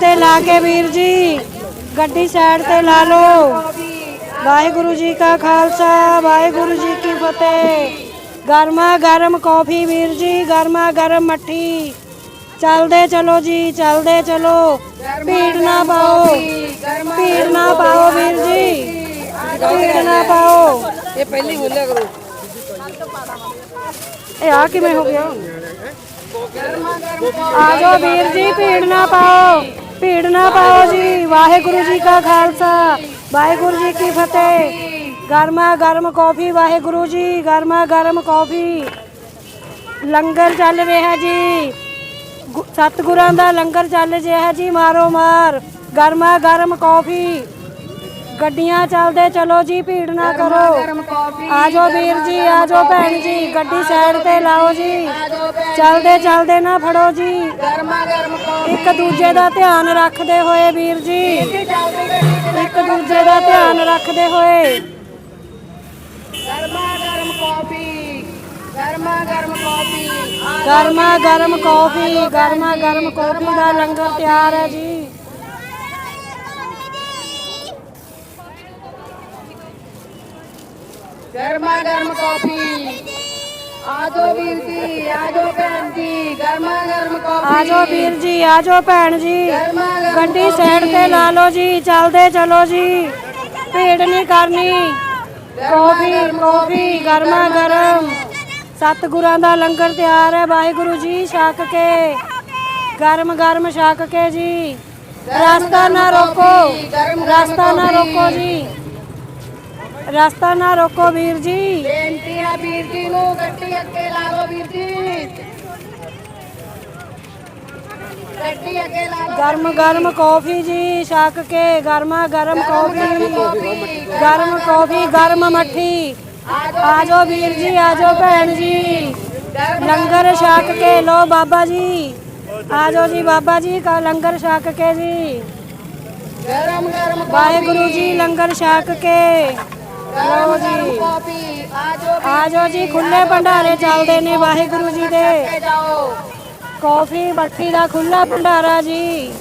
ਤੇ ਲਾ ਕੇ ਵੀਰ ਜੀ ਗੱਡੀ ਸਾਈਡ ਤੇ ਲਾ ਲਓ। ਵਾਹਿਗੁਰੂ ਜੀ ਕਾ ਖਾਲਸਾ ਵਾਹਿਗੁਰੂ ਜੀ ਕੀ ਫਤਿਹ। ਗਰਮਾ ਗਰਮ ਕੌਫੀ ਵੀਰ ਜੀ ਗਰਮਾ ਗਰਮ ਮੱਠੀ। ਚੱਲਦੇ ਚਲੋ ਜੀ ਚੱਲਦੇ ਚਲੋ। ਭੀੜ ਨਾ ਪਾਓ ਭੀੜ ਨਾ ਪਾਓ ਵੀਰ ਜੀ। ਭੀੜ ਨਾ ਪਾਓ। ਇਹ ਪਹਿਲੀ ਬੋਲਿਆ ਕਰੋ। ਇਹ ਆ ਕਿਵੇਂ ਹੋ ਗਿਆ? ਆ ਜਾਓ ਵੀਰ ਜੀ ਭੀੜ ਨਾ ਪਾਓ। ਭੀੜ ਨਾ ਪਾਓ ਜੀ। ਵਾਹਿਗੁਰੂ ਜੀ ਕਾ ਖਾਲਸਾ। ਵਾਹਿਗੁਰੂ ਜੀ ਕੀ ਫਤਿਹ। ਗਰਮਾ ਗਰਮ ਕੌਫੀ, ਵਾਹਿਗੁਰੂ ਜੀ, ਗਰਮਾ ਗਰਮ ਕੌਫੀ। ਲੰਗਰ ਚੱਲ ਰਿਹਾ ਜੀ। ਗੁ- ਸਤਿਗੁਰਾਂ ਦਾ ਲੰਗਰ ਚੱਲ ਰਿਹਾ ਜੀ ਮਾਰੋ ਮਾਰ ਗਰਮਾ ਗਰਮ ਕੌਫੀ। ਗੱਡੀਆਂ ਚੱਲਦੇ ਚਲੋ ਜੀ ਭੀੜ ਨਾ ਕਰੋ। ਆ ਜਾਓ ਵੀਰ ਜੀ ਆ ਜਾਓ ਭੈਣ ਜੀ ਗੱਡੀ ਸਾਈਡ ਤੇ ਲਾਓ ਜੀ। ਚੱਲਦੇ ਚੱਲਦੇ ਨਾ ਫੜੋ ਜੀ। ਇੱਕ ਦੂਜੇ ਦਾ ਧਿਆਨ ਰੱਖਦੇ ਹੋਏ ਵੀਰ ਜੀ। ਇੱਕ ਦੂਜੇ ਦਾ ਧਿਆਨ ਰੱਖਦੇ ਹੋਏ। ਗਰਮਾ ਗਰਮ ਕਾਫੀ ਗਰਮਾ ਗਰਮ ਕਾਫੀ ਗਰਮਾ ਗਰਮ ਕੌਫੀ ਗਰਮਾ ਗਰਮ ਕੌਫੀ ਦਾ ਲੰਗਰ ਤਿਆਰ ਹੈ ਜੀ। ਗਰਮਾ ਗਰਮ ਕਾਫੀ। ਆਜੋ ਵੀਰ ਜੀ ਆਜੋ ਭੈਣ ਜੀ ਗਰਮਾ ਗਰਮ ਕਾਫੀ। ਆ ਜਾਓ ਵੀਰ ਜੀ ਆ ਜਾਓ ਭੈਣ ਜੀ। ਗੱਡੀ ਸਾਈਡ ਤੇ ਲਾ ਲਓ ਜੀ ਚੱਲਦੇ ਚਲੋ ਜੀ। ਭੀੜ ਨਹੀਂ ਕਰਨੀ। ਕੌਫੀ ਕੌਫੀ ਗਰਮਾ ਗਰਮ ਸਤਿਗੁਰਾਂ ਦਾ ਲੰਗਰ ਤਿਆਰ ਹੈ ਵਾਹਿਗੁਰੂ ਜੀ ਛਕ ਕੇ। ਗਰਮ ਗਰਮ ਛਕ ਕੇ ਜੀ। ਰਸਤਾ ਨਾ ਰੋਕੋ। ਰਸਤਾ ਨਾ ਰੋਕੋ ਜੀ। ਰਸਤਾ ਨਾ ਰੋਕੋ ਵੀਰ ਜੀ। ਬੇਨਤੀ ਹੈ ਵੀਰ ਜੀ ਨੂੰ ਗੱਡੀ ਅੱਗੇ ਲਾ ਲਓ ਵੀਰ ਜੀ। ਗੱਡੀ ਅੱਗੇ ਲਾ ਲਓ ਗਰਮ ਗਰਮ ਕੌਫੀ ਜੀ ਛਕ ਕੇ ਗਰਮਾ ਗਰਮ ਕੌਫੀ। ਗਰਮ ਕੌਫੀ। ਗਰਮ ਮੱਠੀ। ਆ ਜਾਓ ਵੀਰ ਜੀ। ਆ ਜਾਓ ਭੈਣ ਜੀ। ਲੰਗਰ ਛਕ ਕੇ ਲੋ ਬਾਬਾ ਜੀ। ਆ ਜਾਓ ਜੀ ਬਾਬਾ ਜੀ ਕਾ ਲੰਗਰ ਛਕ ਕੇ ਜੀ। ਗਰਮ ਗਰਮ ਵਾਹਿਗੁਰੂ ਜੀ ਲੰਗਰ ਛਕ ਕੇ। ਲਓ ਜੀ। ਕਾਫੀ ਆਜੋ ਜੀ ਖੁੱਲੇ ਭੰਡਾਰੇ ਚੱਲਦੇ ਨੇ ਵਾਹਿਗੁਰੂ ਜੀ ਦੇ। ਕੌਫੀ ਮੱਠੀ ਦਾ ਖੁੱਲਾ ਭੰਡਾਰਾ ਜੀ।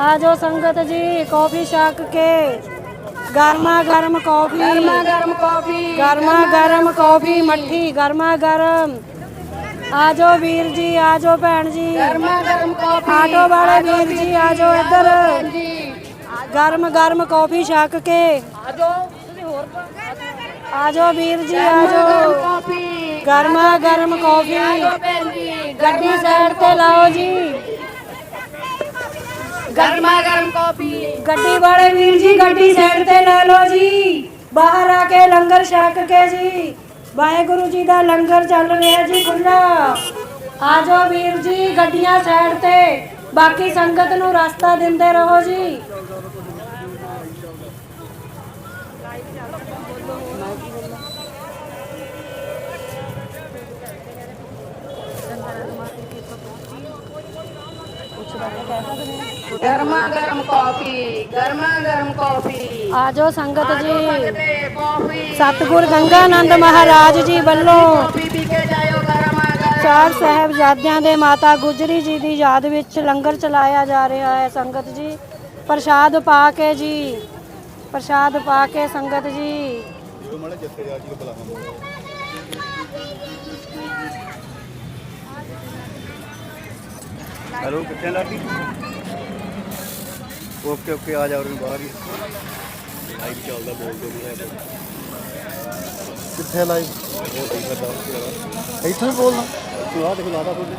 ਆ ਜਾਓ ਸੰਗਤ ਜੀ ਕੌਫੀ ਛਕ ਕੇ। ਗਰਮਾ ਗਰਮ ਕੌਫੀ। ਗਰਮਾ ਗਰਮ ਕਾਫੀ। ਗਰਮਾ ਗਰਮ ਕੌਫੀ ਮੱਠੀ ਗਰਮਾ ਗਰਮ। ਆ ਜਾਓ ਵੀਰ ਜੀ ਆ ਜਾਓ ਭੈਣ ਜੀ। ਗਰਮਾ ਗਰਮ ਕਾਫੀ। ਆਟੋ ਵਾਲੇ ਵੀਰ ਜੀ ਆ ਜਾਓ ਇੱਧਰ। ਗਰਮ ਗਰਮ ਕੌਫੀ ਛਕ ਕੇ। ਆਜੋ ਆ ਜਾਓ ਵੀਰ ਜੀ ਆ ਜਾਓ ਗਰਮਾ ਗਰਮ ਕੌਫੀ। ਗੱਡੀ ਸਾਈਡ ਤੇ ਲਾਓ ਜੀ। ਗਰਮਾ ਗਰਮ ਕਾਫੀ। ਗੱਡੀ ਵਾਲੇ ਵੀਰ ਜੀ ਗੱਡੀ ਸਾਈਡ ਤੇ ਲਾ ਲਓ ਜੀ। ਬਾਹਰ ਆ ਕੇ ਲੰਗਰ ਛਕ ਕੇ ਜੀ। ਵਾਹਿਗੁਰੂ ਜੀ ਦਾ ਲੰਗਰ ਚੱਲ ਰਿਹਾ ਜੀ ਖੁੱਲਾ ਆ ਜਾਓ ਵੀਰ ਜੀ ਗੱਡੀਆਂ ਸਾਈਡ ਤੇ। ਬਾਕੀ ਸੰਗਤ ਨੂੰ ਰਸਤਾ ਦਿੰਦੇ ਰਹੋ ਜੀ। ਗਰਮਾ ਗਰਮ ਕਾਫੀ ਗਰਮਾ ਗਰਮ ਕਾਫੀ। ਆ ਜਾਓ ਸੰਗਤ ਜੀ ਸਤਿਗੁਰ ਗੰਗਾਨੰਦ ਮਹਾਰਾਜ ਜੀ ਵੱਲੋਂ ਕਾਫੀ ਪੀ ਕੇ ਜਾਇਓ ਗਰਮਾ ਗਰਮ। ਚਾਰ ਸਾਹਿਬਜ਼ਾਦਿਆਂ ਦੇ ਮਾਤਾ ਗੁਜਰੀ ਜੀ ਦੀ ਯਾਦ ਵਿੱਚ ਲੰਗਰ ਚਲਾਇਆ ਜਾ ਰਿਹਾ ਹੈ ਸੰਗਤ ਜੀ। ਪ੍ਰਸ਼ਾਦ ਪਾ ਕੇ ਜੀ। ਪ੍ਰਸ਼ਾਦ ਪਾ ਕੇ ਸੰਗਤ ਜੀ। ਹੈਲੋ ਕਿੱਥੇ ਲਾਡੀ? ਓਕੇ ਓਕੇ ਆ ਜਾ ਉਰੇ ਬਾਹਰ ਹੀ। ਲਾਈਵ ਚੱਲਦਾ ਬੋਲਦੇ ਨਹੀਂ ਹੈ ਕਿੱਥੇ ਲਾਈਵ ਉਹ ਠੀਕ ਕਰਦਾ ਉੱਥੇ ਇੱਥੋਂ ਹੀ ਬੋਲਣਾ ਤੂੰ ਆ ਦੇਖ ਲਾਦਾ ਤੁਹਾਡੇ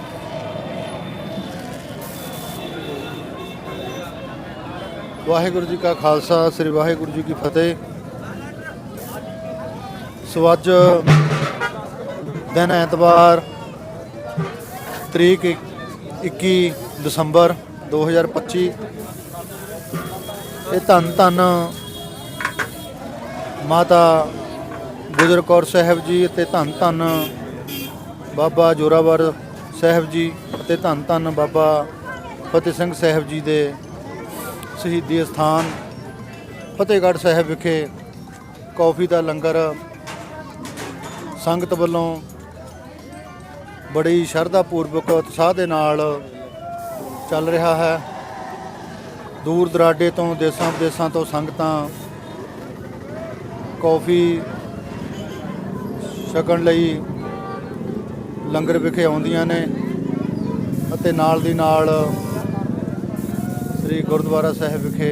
ਵਾਹਿਗੁਰੂ ਜੀ ਕਾ ਖਾਲਸਾ ਸ੍ਰੀ ਵਾਹਿਗੁਰੂ ਜੀ ਕੀ ਫਤਿਹ। ਸੋ ਅੱਜ ਦਿਨ ਐਤਵਾਰ ਤਰੀਕ 21 ਦਸੰਬਰ 2025 ਇਹ ਧੰਨ ਧੰਨ ਮਾਤਾ ਗੁਜਰ ਕੌਰ ਸਾਹਿਬ ਜੀ ਅਤੇ ਧੰਨ ਧੰਨ ਬਾਬਾ ਜੋਰਾਵਰ ਸਾਹਿਬ ਜੀ ਅਤੇ ਧੰਨ ਧੰਨ ਬਾਬਾ ਫਤਿਹ ਸਿੰਘ ਸਾਹਿਬ ਜੀ ਦੇ ਸ਼ਹੀਦੀ ਸਥਾਨ ਫਤਿਹਗੜ੍ਹ ਸਾਹਿਬ ਵਿਖੇ ਕੌਫੀ ਦਾ ਲੰਗਰ ਸੰਗਤ ਵੱਲੋਂ ਬੜੀ ਸ਼ਰਧਾ ਪੂਰਵਕ ਉਤਸ਼ਾਹ ਦੇ ਨਾਲ ਚੱਲ ਰਿਹਾ ਹੈ। ਦੂਰ ਦਰਾਡੇ ਤੋਂ, ਦੇਸਾਂ ਵਿਦੇਸਾਂ ਤੋਂ ਸੰਗਤਾਂ ਕੌਫੀ ਛਕਣ ਲਈ ਲੰਗਰ ਵਿਖੇ ਆਉਂਦੀਆਂ ਨੇ ਅਤੇ ਨਾਲ ਦੀ ਨਾਲ ਸ੍ਰੀ ਗੁਰਦੁਆਰਾ ਸਾਹਿਬ ਵਿਖੇ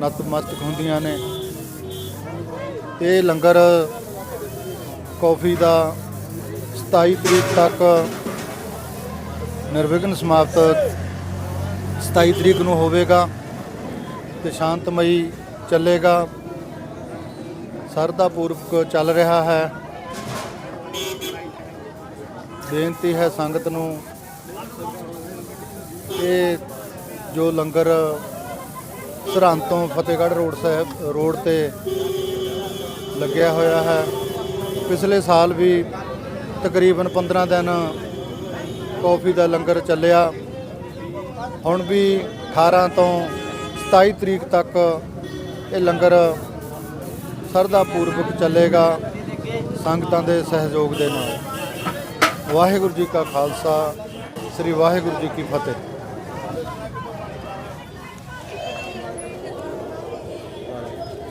ਨਤਮਸਤਕ ਹੁੰਦੀਆਂ ਨੇ। ਇਹ ਲੰਗਰ ਕੌਫੀ ਦਾ 27 ਤਰੀਕ ਤੱਕ ਨਿਰਵਿਘਨ ਸਮਾਪਤ 27 ਤਰੀਕ ਨੂੰ ਹੋਵੇਗਾ ਤੇ ਸ਼ਾਂਤਮਈ ਚੱਲੇਗਾ। ਸਰਦਾ ਪੂਰਵਕ ਚੱਲ ਰਿਹਾ ਹੈ। ਬੇਨਤੀ ਹੈ ਸੰਗਤ ਨੂੰ ਇਹ ਜੋ ਲੰਗਰ ਸਰਹੰਦ ਤੋਂ ਫਤਿਹਗੜ੍ਹ ਰੋਡ ਸਾਹਿਬ, ਰੋਡ ਤੇ ਲੱਗਿਆ ਹੋਇਆ ਹੈ, ਪਿਛਲੇ ਸਾਲ ਵੀ ਤਕਰੀਬਨ 15 ਦਿਨ ਕੌਫੀ ਦਾ ਲੰਗਰ ਚੱਲਿਆ। ਹੁਣ ਵੀ 18 ਤੋਂ 27 ਤਰੀਕ ਤੱਕ ਇਹ ਲੰਗਰ ਸਰਦਾ ਪੂਰਵਕ ਚੱਲੇਗਾ ਸੰਗਤਾਂ ਦੇ ਸਹਿਯੋਗ ਦੇ ਨਾਲ। ਵਾਹਿਗੁਰੂ ਜੀ ਕਾ ਖਾਲਸਾ, ਸ੍ਰੀ ਵਾਹਿਗੁਰੂ ਜੀ ਕੀ ਫਤਿਹ।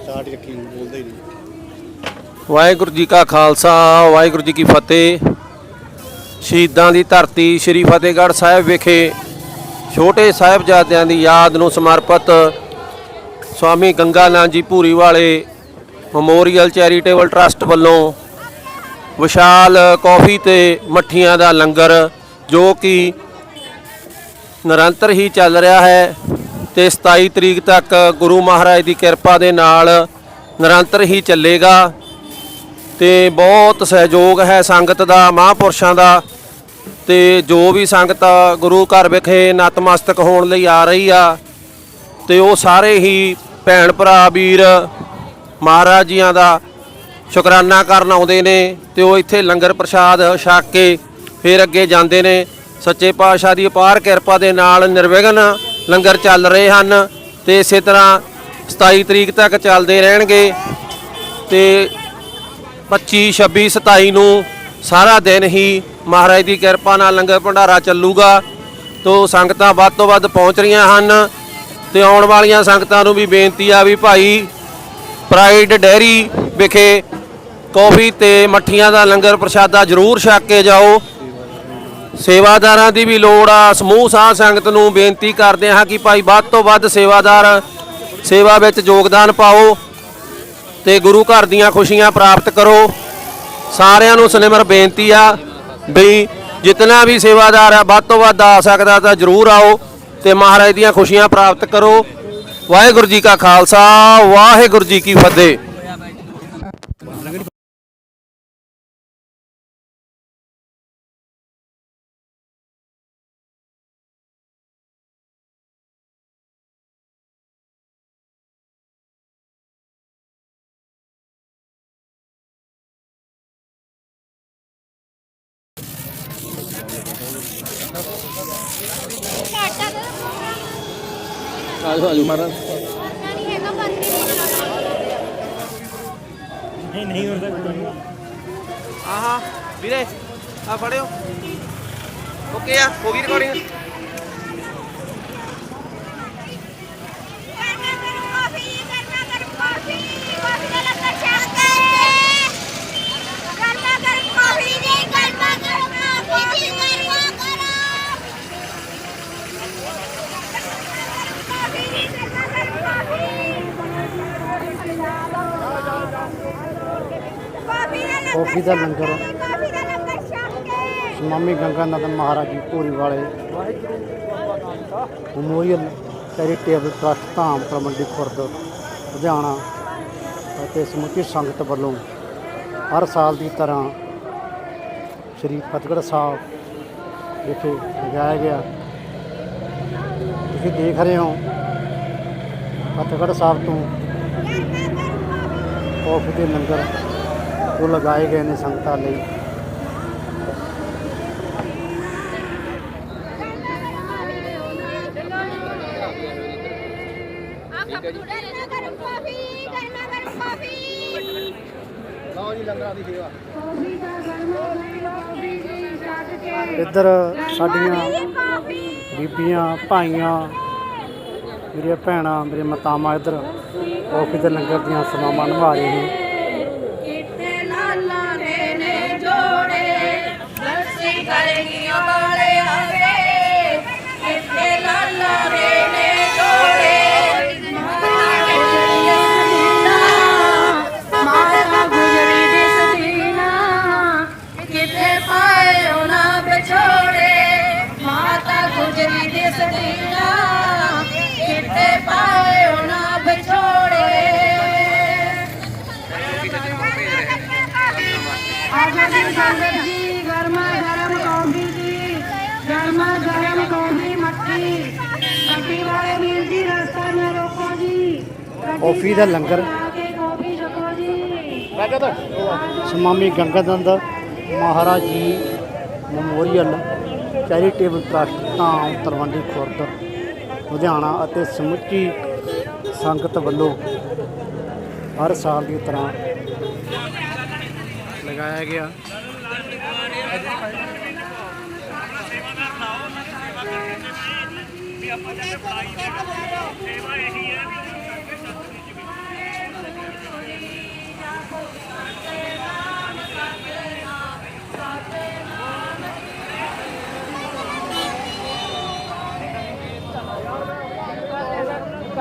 ਸਟਾਰਟ ਰੱਖੀ ਬੋਲਦਾ ਹੀ ਨਹੀਂ। ਵਾਹਿਗੁਰੂ ਜੀ ਕਾ ਖਾਲਸਾ, ਵਾਹਿਗੁਰੂ ਜੀ ਕੀ ਫਤਿਹ। ਸ਼ਹੀਦਾਂ ਦੀ ਧਰਤੀ ਸ੍ਰੀ ਫਤਿਹਗੜ੍ਹ ਸਾਹਿਬ ਵਿਖੇ ਛੋਟੇ ਸਾਹਿਬਜ਼ਾਦਿਆਂ ਦੀ ਯਾਦ ਨੂੰ ਸਮਰਪਿਤ ਸਵਾਮੀ ਗੰਗਾ ਨਾਥ ਜੀ ਭੂਰੀ ਵਾਲੇ ਮੈਮੋਰੀਅਲ ਚੈਰੀਟੇਬਲ ਟਰਸਟ ਵੱਲੋਂ ਵਿਸ਼ਾਲ ਕੌਫੀ ਤੇ ਮੱਠੀਆਂ ਦਾ ਲੰਗਰ, ਜੋ ਕਿ ਨਿਰੰਤਰ ਹੀ ਚੱਲ ਰਿਹਾ ਹੈ ਤੇ 27 ਤਰੀਕ ਤੱਕ ਗੁਰੂ ਮਹਾਰਾਜ ਦੀ ਕਿਰਪਾ ਦੇ ਨਾਲ ਨਿਰੰਤਰ ਹੀ ਚੱਲੇਗਾ। ਤੇ ਬਹੁਤ ਸਹਿਯੋਗ ਹੈ ਸੰਗਤ ਦਾ, ਮਹਾਂਪੁਰਸ਼ਾਂ ਦਾ। ਤੇ ਜੋ ਵੀ ਸੰਗਤ ਗੁਰੂ ਘਰ ਵਿਖੇ ਨਤਮਸਤਕ ਹੋਣ ਲਈ ਆ ਰਹੀ ਆ, ਤੇ ਉਹ ਸਾਰੇ ਹੀ ਭੈਣ ਭਰਾ, ਵੀਰ ਮਹਾਰਾਜ ਜੀਆਂ ਦਾ ਸ਼ੁਕਰਾਨਾ ਕਰਨ ਆਉਂਦੇ ਨੇ ਤੇ ਉਹ ਇੱਥੇ ਲੰਗਰ ਪ੍ਰਸ਼ਾਦ ਛਕ ਕੇ ਫਿਰ ਅੱਗੇ ਜਾਂਦੇ ਨੇ। ਸੱਚੇ ਪਾਤਸ਼ਾਹ ਦੀ ਅਪਾਰ ਕਿਰਪਾ ਦੇ ਨਾਲ ਨਿਰਵਿਘਨ ਲੰਗਰ ਚੱਲ ਰਹੇ ਹਨ ਤੇ ਇਸੇ ਤਰ੍ਹਾਂ 27 ਤਰੀਕ ਤੱਕ ਚੱਲਦੇ ਰਹਿਣਗੇ। ਤੇ 25 26 27 ਨੂੰ ਸਾਰਾ ਦਿਨ ਹੀ ਮਹਾਰਾਜ ਦੀ ਕਿਰਪਾ ਨਾਲ ਲੰਗਰ ਭੰਡਾਰਾ ਚੱਲੂਗਾ। ਤੋ ਸੰਗਤਾਂ ਵੱਧ ਤੋਂ ਵੱਧ ਪਹੁੰਚ ਰਹੀਆਂ ਹਨ ਤੇ ਆਉਣ ਵਾਲੀਆਂ ਸੰਗਤਾਂ ਨੂੰ ਵੀ ਬੇਨਤੀ ਆ ਵੀ ਭਾਈ ਪ੍ਰਾਈਡ ਡੈਰੀ ਵਿਖੇ ਕੌਫੀ ਤੇ ਮੱਠੀਆਂ ਦਾ ਲੰਗਰ ਪ੍ਰਸ਼ਾਦਾ ਜ਼ਰੂਰ ਛਕ ਕੇ ਜਾਓ। ਸੇਵਾਦਾਰਾਂ ਦੀ ਵੀ ਲੋੜ ਆ। ਸਮੂਹ ਸਾਧ ਸੰਗਤ ਨੂੰ ਬੇਨਤੀ ਕਰਦੇ ਹਾਂ ਕਿ ਭਾਈ ਵੱਧ ਤੋਂ ਵੱਧ ਸੇਵਾਦਾਰ ਸੇਵਾ ਵਿੱਚ ਯੋਗਦਾਨ ਪਾਓ। ਤੇ ਗੁਰੂ ਘਰ ਦੀਆਂ ਖੁਸ਼ੀਆਂ ਪ੍ਰਾਪਤ ਕਰੋ। ਸਾਰਿਆਂ ਨੂੰ ਸਨਿਮਰ ਬੇਨਤੀ ਆ ਵੀ ਜਿਤਨਾ ਵੀ ਸੇਵਾਦਾਰ ਆ, ਵੱਧ ਤੋਂ ਵੱਧ ਆ ਸਕਦਾ ਤਾਂ ਜਰੂਰ ਆਓ ਤੇ ਮਹਾਰਾਜ ਦੀਆਂ ਖੁਸ਼ੀਆਂ ਪ੍ਰਾਪਤ ਕਰੋ। ਵਾਹਿਗੁਰੂ ਜੀ ਕਾ ਖਾਲਸਾ, ਵਾਹਿਗੁਰੂ ਜੀ ਕੀ ਫਤਿਹ। ਆਜੋ ਆਜੋ ਮਹਾਰਾਜ ਦਾ ਲੰਗਰ। ਕਾਫੀ Swami Ganga ਨਦਨ Maharaj ji Bhuri Wale. Memorial charitable trust Dham ਪ੍ਰਬੰਧੀ Khurd Ludhiana ਅਤੇ ਸਮੁੱਚੀ ਸੰਗਤ ਵੱਲੋਂ ਹਰ ਸਾਲ ਦੀ ਤਰ੍ਹਾਂ ਸ੍ਰੀ ਫਤਿਹਗੜ੍ਹ ਸਾਹਿਬ ਵਿਖੇ ਲਗਾਇਆ ਗਿਆ। ਤੁਸੀਂ ਦੇਖ ਰਹੇ ਹੋ ਫਤਿਹਗੜ੍ਹ ਸਾਹਿਬ ਤੋਂ ਕੌਫੀ ਦੇ ਲੰਗਰ ਜੋ ਲਗਾਏ ਗਏ ਨੇ ਸੰਗਤਾਂ ਲਈ। ਇੱਧਰ ਸਾਡੀਆਂ ਬੀਬੀਆਂ ਭਾਈਆਂ ਮੇਰੇ ਭੈਣਾਂ ਮੇਰੇ ਮਾਤਾਵਾਂ ਇੱਧਰ ਕਾਫੀ ਦੇ ਲੰਗਰ ਦੀਆਂ ਸੇਵਾਵਾਂ ਨਿਭਾ ਰਹੇ ਨੇ ਕੌਫੀ ਦਾ ਲੰਗਰ। ਆ ਕੇ Swami Ganganand Maharaj ji memorial charitable trust, Dham, Talwandi Khurd, Ludhiana ਅਤੇ ਸਮੁੱਚੀ ਸੰਗਤ ਵੱਲੋਂ ਹਰ ਸਾਲ ਦੀ ਤਰ੍ਹਾਂ ਲਗਾਇਆ ਗਿਆ।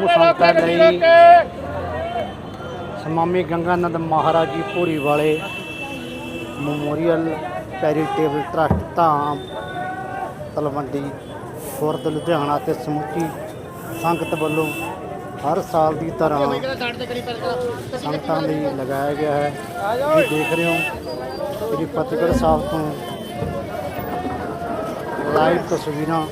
ਸਮੂਹ ਸੰਗਤਾਂ ਲਈ ਸਮਾਮੀ ਗੰਗਾਨੰਦ Maharaj ji Bhuri Wale memorial charitable trust Dham Talwandi Khurd Ludhiana ਤੇ ਸਮੁੱਚੀ ਸੰਗਤ ਵੱਲੋਂ ਹਰ ਸਾਲ ਦੀ ਤਰ੍ਹਾਂ ਸੰਗਤਾਂ ਲਈ ਲਗਾਇਆ ਗਿਆ ਹੈ। ਤੁਸੀਂ ਦੇਖ ਰਹੇ ਹੋ ਸ੍ਰੀ ਫਤਿਹਗੜ੍ਹ ਸਾਹਿਬ ਤੋਂ ਲਾਈਵ ਤਸਵੀਰਾਂ।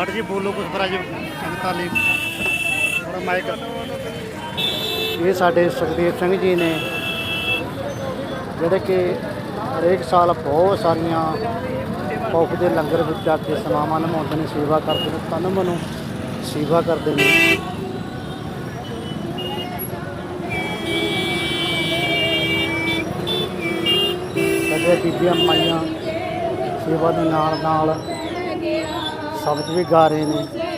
ਮਾੜ ਜੀ, ਬੋਲੋ ਕੁਝ ਪਰ ਅੱਜ ਸੰਗਤਾਂ ਲਈ। ਥੋੜਾ ਮਾਈਕ ਇਹ ਸਾਡੇ ਸੁਖਦੇਵ ਸਿੰਘ ਜੀ ਨੇ, ਜਿਹੜੇ ਕਿ ਹਰੇਕ ਸਾਲ ਬਹੁਤ ਸਾਰੀਆਂ ਕੌਫੀ ਦੇ ਲੰਗਰ ਵਿੱਚ ਆ ਕੇ ਸੇਵਾਵਾਂ ਨਿਭਾਉਂਦੇ ਨੇ, ਸੇਵਾ ਕਰਦੇ ਨੇ, ਤਨ ਮਨੋਂ ਸੇਵਾ ਕਰਦੇ ਨੇ। ਸਾਡੇ ਬੀਬੀਆਂ ਮਾਈਆਂ ਸੇਵਾ ਦੇ ਨਾਲ ਨਾਲ ਸ਼ਬਦ ਵੀ ਗਾ ਰਹੇ ਨੇ।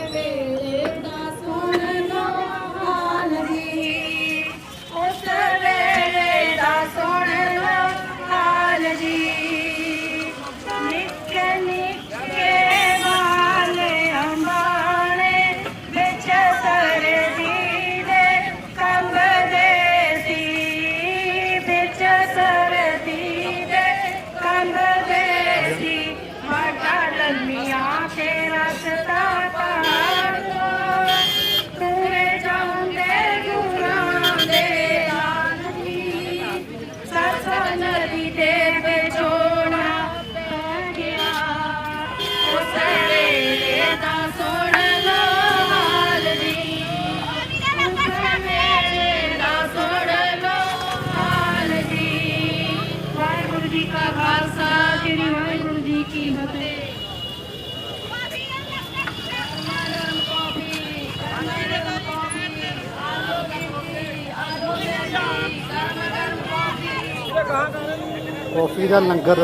ਕੌਫੀ ਦਾ ਲੰਗਰ,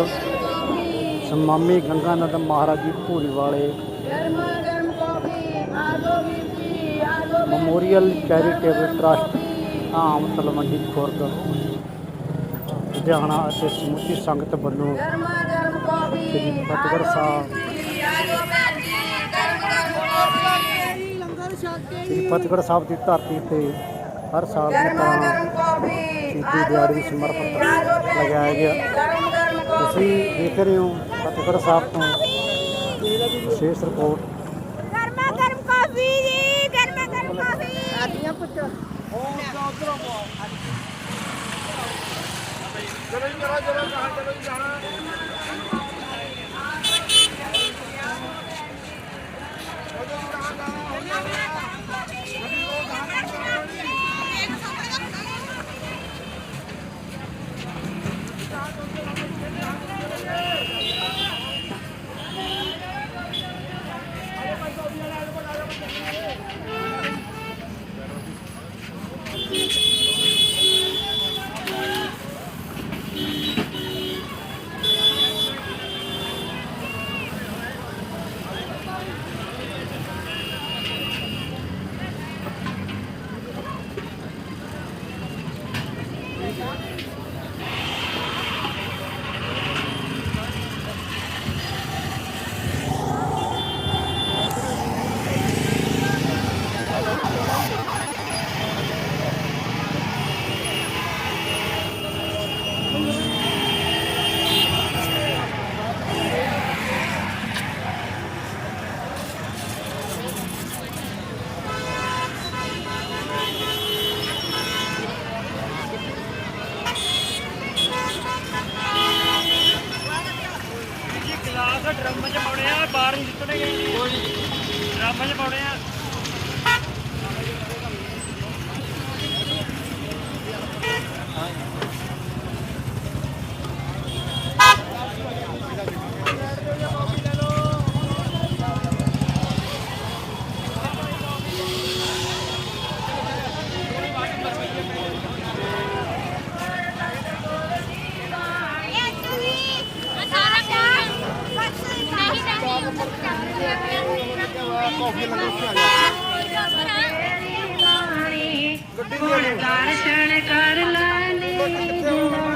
ਸਮਾਮੀ ਗੰਗਾਨੰਦ Maharaj ji Bhuri Wale memorial charitable trust ਆਮ ਤਲਵੰਡੀ ਖੁਰਦ, ਲੁਧਿਆਣਾ ਅਤੇ ਸਮੁੱਚੀ ਸੰਗਤ ਵੱਲੋਂ ਸ੍ਰੀ ਫਤਿਹਗੜ੍ਹ ਸਾਹਿਬ, ਸ੍ਰੀ ਫਤਿਹਗੜ੍ਹ ਸਾਹਿਬ ਦੀ ਧਰਤੀ ਤੇ ਹਰ ਸਾਲ ਦੀ ਤਰ੍ਹਾਂ ਸ਼ਹੀਦੀ ਦਿਹਾੜੀ ਸਮਰਪਿਤ ਲਗਾਇਆ ਗਿਆ। ਤੁਸੀਂ ਦੇਖ ਰਹੇ ਹੋ ਫਤਿਹਗੜ੍ਹ ਸਾਹਿਬ ਤੋਂ ਵਿਸ਼ੇਸ਼ ਰਿਪੋਰਟ। ਗਰਮਾ ਗਰਮ ਕਾਫੀ ਜੀ ਗਰਮਾ ਗਰਮ ਕਾਫੀ। ਆਦੀਆਂ ਪੁੱਤ ਦਰਸ਼ਨ ਕਰ ਲੈਣੀ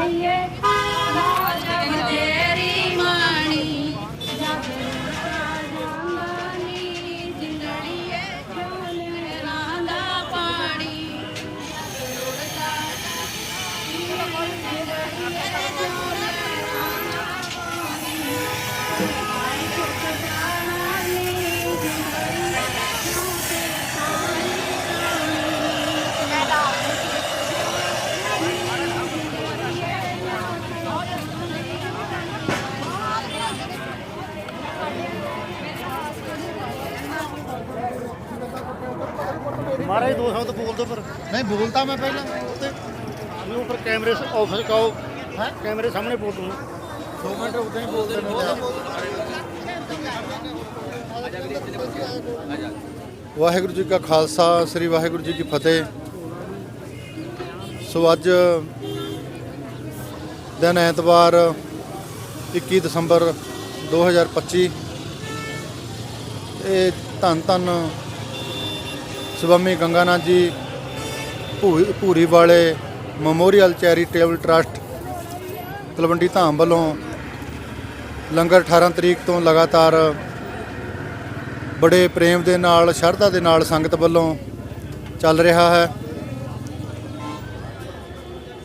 ਦੋ ਸ਼ਬਦ ਬੋਲ ਦੋ ਪਰ ਨਹੀਂ ਬੋਲਤਾ ਮੈਂ ਪਹਿਲਾਂ। ਉੱਤੇ। ਵੀ ਉੱਪਰ ਕੈਮਰੇ ਆਫਿਸ ਕਾਓ ਹੈ? ਕੈਮਰੇ ਸਾਹਮਣੇ ਬੋਲ ਦੂੰ 2 ਮਿੰਟ ਉਦਾਂ ਹੀ ਬੋਲਦੇ ਵਾਹਿਗੁਰੂ ਜੀ ਕਾ ਖਾਲਸਾ ਸ੍ਰੀ ਵਾਹਿਗੁਰੂ ਜੀ ਕੀ ਫਤਿਹ। ਸੋ ਅੱਜ ਦਿਨ ਐਤਵਾਰ 21 ਦਸੰਬਰ 2025 ਇਹ ਧੰਨ ਧੰਨ ਸਵਾਮੀ ਗੰਗਾਨਾਥ ਜੀ, ਭੂ- Bhuri Wale memorial charitable trust Talwandi Dham ਵੱਲੋਂ ਲੰਗਰ 18 ਤਰੀਕ ਤੋਂ ਲਗਾਤਾਰ ਬੜੇ ਪ੍ਰੇਮ ਦੇ ਨਾਲ, ਸ਼ਰਧਾ ਦੇ ਨਾਲ ਸੰਗਤ ਵੱਲੋਂ ਚੱਲ ਰਿਹਾ ਹੈ।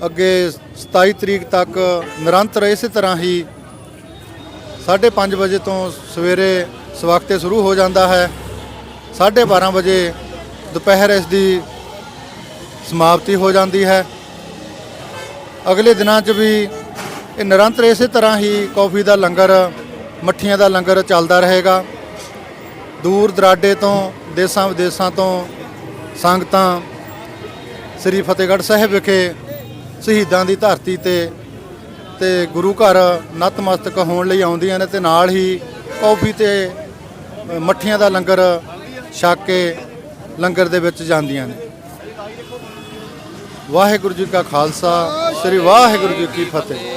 ਅੱਗੇ 27 ਤਰੀਕ ਤੱਕ ਨਿਰੰਤਰ ਇਸੇ ਤਰ੍ਹਾਂ ਹੀ 5:30 ਵਜੇ ਤੋਂ ਸਵੇਰੇ ਸਵਖਤੇ ਸ਼ੁਰੂ ਹੋ ਜਾਂਦਾ ਹੈ। 12:30 ਵਜੇ ਦੁਪਹਿਰ ਇਸ ਦੀ ਸਮਾਪਤੀ ਹੋ ਜਾਂਦੀ ਹੈ। ਅਗਲੇ ਦਿਨਾਂ 'ਚ ਵੀ ਇਹ ਨਿਰੰਤਰ ਇਸੇ ਤਰ੍ਹਾਂ ਹੀ ਕੌਫੀ ਦਾ ਲੰਗਰ, ਮੱਠੀਆਂ ਦਾ ਲੰਗਰ ਚੱਲਦਾ ਰਹੇਗਾ। ਦੂਰ ਦਰਾਡੇ ਤੋਂ, ਦੇਸਾਂ ਵਿਦੇਸਾਂ ਤੋਂ ਸੰਗਤਾਂ ਸ੍ਰੀ ਫਤਿਹਗੜ੍ਹ ਸਾਹਿਬ ਵਿਖੇ ਸ਼ਹੀਦਾਂ ਦੀ ਧਰਤੀ ਤੇ ਤੇ ਗੁਰੂ ਘਰ ਨਤਮਸਤਕ ਹੋਣ ਲਈ ਆਉਂਦੀਆਂ ਨੇ ਤੇ ਨਾਲ ਹੀ ਕੌਫੀ ਤੇ ਮੱਠੀਆਂ ਦਾ ਲੰਗਰ ਛਕ ਕੇ ਲੰਗਰ ਦੇ ਵਿੱਚ ਜਾਂਦੀਆਂ ਨੇ। ਵਾਹਿਗੁਰੂ ਜੀ ਕਾ ਖਾਲਸਾ ਸ੍ਰੀ ਵਾਹਿਗੁਰੂ ਜੀ ਕੀ ਫਤਿਹ।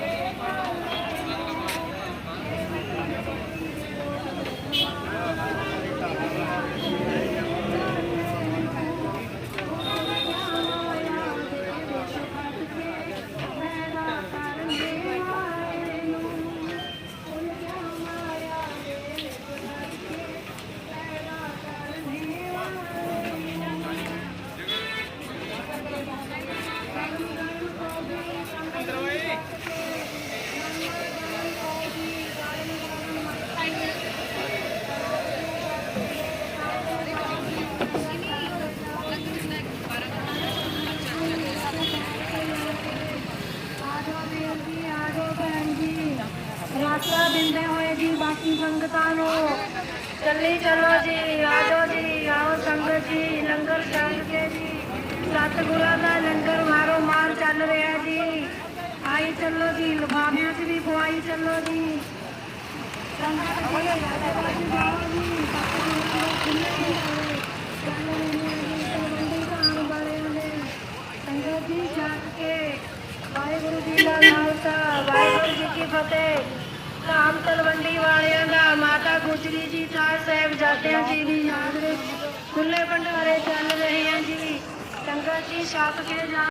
ਦਿੰਦੇ ਹੋਏ ਜੀ, ਬਾਕੀ ਸੰਗਤਾਂ ਨੂੰ ਚੱਲੀ ਚਲੋ ਜੀ, ਆਜੋ ਜੀ, ਆਓ ਸੰਗਤ ਜੀ, ਲੰਗਰ ਚੱਲ ਕੇ ਜੀ, ਸਤਿਗੁਰਾਂ ਦਾ ਲੰਗਰ ਮਾਰੋ ਮਾਰ ਚੱਲ ਰਿਹਾ ਜੀ। ਆਈ ਚੱਲੋ ਜੀ, ਲਫਾਫਿਆਂ 'ਚ ਵੀ ਪਵਾਈ ਚੱਲੋ ਜੀ। ਸੰਗਤ ਜੀ ਆਜੋ ਜੀ ਜਾਓ ਜੀ ਸਤਿਗੁਰਾਂ ਦੇ ਖੁੱਲੇ ਸੰਗਤ ਜੀ ਛੱਕ ਕੇ ਵਾਹਿਗੁਰੂ ਜੀ ਦਾ ਖਾਲਸਾ ਵਾਹਿਗੁਰੂ ਜੀ ਕੀ ਫਤਿਹ। ਧਾਮ ਤਲਵੰਡੀ ਵਾਲਿਆਂ ਦਾ, ਮਾਤਾ ਗੁਜਰੀ ਜੀ ਸਾਹਿਬ ਸਾਹਿਬਜ਼ਾਦਿਆਂ ਜੀ ਦੀ ਯਾਦ ਵਿੱਚ ਖੁੱਲੇ ਭੰਡਾਰੇ ਚੱਲ ਰਹੇ ਹਨ ਜੀ। ਸੰਗਤ ਜੀ, ਛਾਪ ਕੇ ਜਾ